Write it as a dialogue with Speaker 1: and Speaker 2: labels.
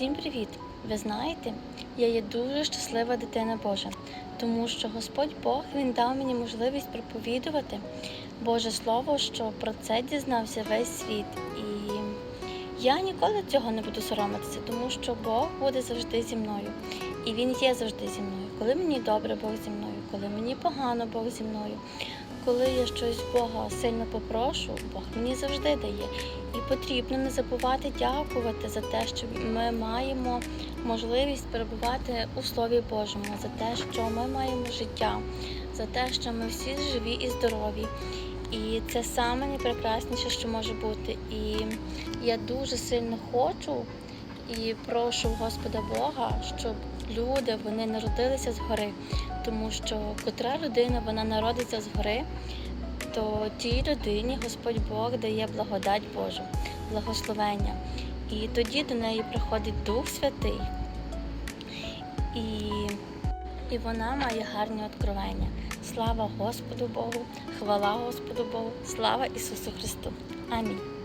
Speaker 1: Всім привіт! Ви знаєте, я є дуже щаслива дитина Божа, тому що Господь Бог Він дав мені можливість проповідувати Боже Слово, що про це дізнався весь світ. І я ніколи цього не буду соромитися, тому що Бог буде завжди зі мною. І Він є завжди зі мною. Коли мені добре, Бог зі мною, коли мені погано, Бог зі мною. Коли я щось Бога сильно попрошу, Бог мені завжди дає. І потрібно не забувати дякувати за те, що ми маємо можливість перебувати у Слові Божому, за те, що ми маємо життя, за те, що ми всі живі і здорові. І це саме найпрекрасніше, що може бути. І я дуже сильно хочу і прошу Господа Бога, щоб люди вони народилися згори, тому що котра людина вона народиться згори, то тій людині Господь Бог дає благодать Божу, благословення. І тоді до неї приходить Дух Святий, і, і вона має гарні откровення. Слава Господу Богу, хвала Господу Богу, слава Ісусу Христу. Амінь.